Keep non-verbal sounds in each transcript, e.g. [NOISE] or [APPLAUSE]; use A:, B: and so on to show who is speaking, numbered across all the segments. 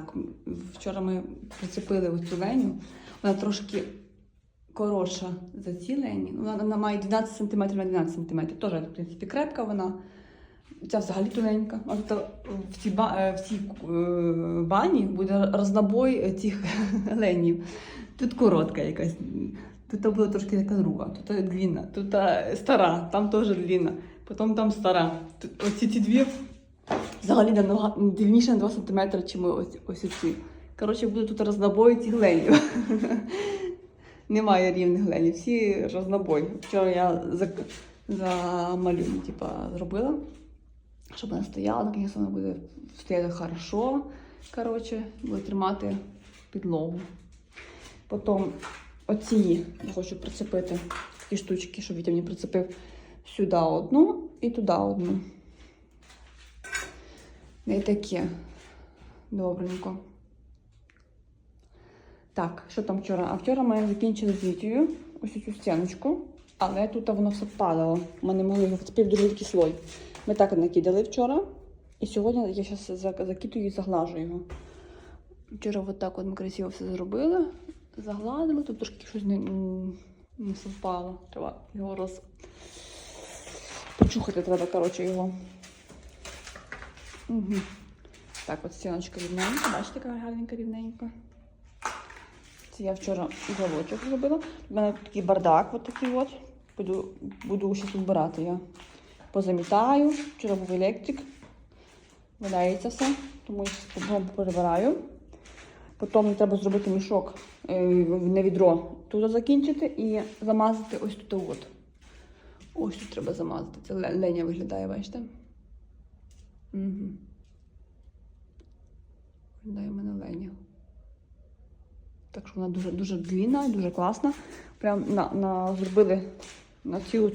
A: Так, вчора ми прицепили оцю леню. Вона трошки коротша за ці лені. Вона, вона має 12 см на 12 см. Теж, в принципі, крепка вона. Ця взагалі тоненька. А в цій, ба- е, в цій е, бані буде рознобой цих [LAUGHS] ленів. Тут коротка якась. Тут була трошки така друга, тут длинна, тут е, стара, там теж длинна, потім там стара. Тут, оці ці дві взагалі намного- длинніше на 2 см, ніж ось, ось ці. Коротше, буде тут рознобой цих ленів. [LAUGHS] Немає рівних ленів, всі рознобой. Вчора я за, за малюнок, типа, зробила, щоб вона стояла, наконець вона буде стояти хорошо. Коротше, буде тримати підлогу. Потім оці я хочу прицепити такі штучки, щоб Вітя мені прицепив сюди одну і туди одну. Не таке. Добренько. Так, що там вчора? А вчора ми закінчили з Вітєю ось цю стіночку, але тут воно все падало. Ми не могли другий слой. Ми так накидали вчора. І сьогодні я зараз закидую і заглажу його. Вчора от так от ми красиво все зробили. Загладили, тут трошки щось не, не совпало. Треба його роз... Почухати треба, коротше, його. Угу. Так, от стіночка рівненька. Бачите, яка гарненька рівненька. Це я вчора уголочок зробила. У мене такий бардак, от такий от. Буду, буду зараз збирати я. Позамітаю. Вчора був електрик. Валяється все, тому я перебираю. Потім мені треба зробити мішок е, на відро тут закінчити і замазати ось тут. От. Ось тут треба замазати. Це леня виглядає, бачите? Угу. В мене леня. Так що вона дуже дуже длинна, дуже класна. Прям на, на зробили на цю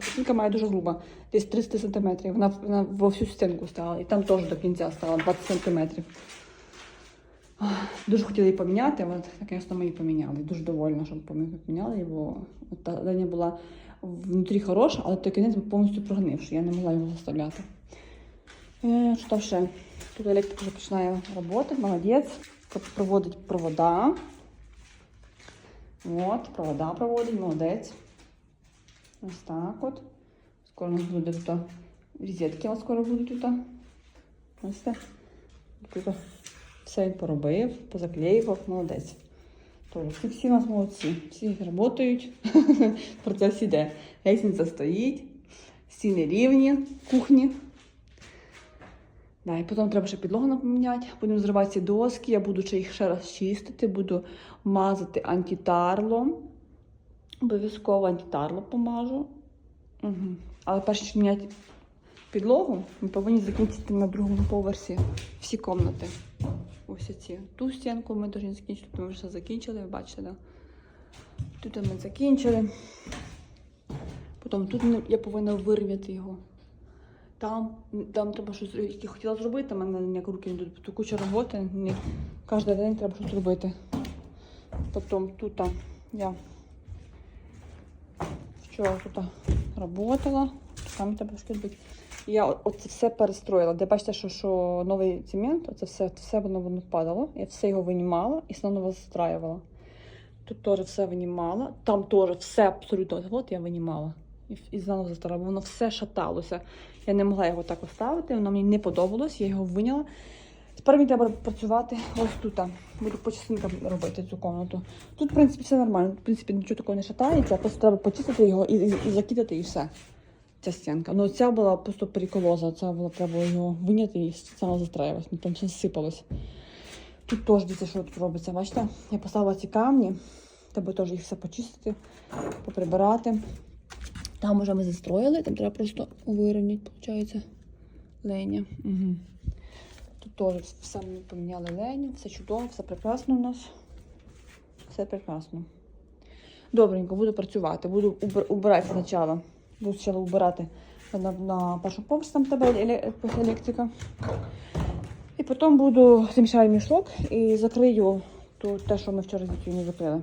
A: стінка має дуже груба, десь 300 см. Вона, вона во всю стінку стала. І там теж до кінця стала 20 см. Дуже хотіла її поміняти, але, звісно, ми її поміняли. Дуже довольна, що ми поміняли бо та линя була внутрі хороша, але той кінець був повністю прогнивший. Я не могла його заставляти. Що ще? Тут електрик вже починає працювати, молодець. Про- Проводить провода. От, провода проводить, молодець. Ось так от. Скоро у нас буде тут розетки, скоро будуть тут. Так. Тут все він поробив, позаклеював, молодець. Тож, всі, у нас молодці, [LAUGHS] всі працюють, процес іде. Лестниця стоїть, стіни рівні, кухні. Да, і потім треба ще підлогу поміняти. Будемо зривати ці доски, я буду ще їх ще раз чистити, буду мазати антитарлом. Обов'язково антитарло помажу. Угу. Але перш ніж міняти підлогу, ми повинні закінчити на другому поверсі всі кімнати. Ось ці. Ту стінку ми повинні закінчити, ми вже все закінчили, ви бачите, да? Тут ми закінчили. Потім тут я повинна вирвати його. Там, там треба щось. Я хотіла зробити, мене ніяк руки не йдуть. Тут куча роботи. Не, кожен день треба щось робити. Потім тут а, я вчора тут працювала, там треба щось робити. Я оце все перестроїла. Де бачите, що, що новий цемент, оце все, все воно, воно падало. Я все його винімала і знову застраювала. Тут теж все винімала. Там теж все абсолютно. От я винімала. І, і знову застраювала. Воно все шаталося. Я не могла його так оставити, воно мені не подобалось, я його виняла. Тепер мені треба працювати ось тут. Буду по частинкам робити цю комнату. Тут, в принципі, все нормально. В принципі, нічого такого не шатається, просто треба почистити його і, і, і закидати, і все. Ця стінка. Ну, ця була просто приколоза. Це було треба його виняти і саме застраювалось. Ну, там все сипалось. Тут теж дивіться, що тут робиться. Бачите? Я поставила ці камні. Треба теж їх все почистити, поприбирати. Там уже ми застроїли, там треба просто вирівняти, виходить, леня. Угу. Тут теж все ми поміняли леню, все чудово, все прекрасно у нас. Все прекрасно. Добренько, буду працювати, буду убир- убирати спочатку. Буду спочатку убирати на, на першому поверсі там після електрика. І потім буду замішаю мішок і закрию то, те, що ми вчора з дітьми не закрили.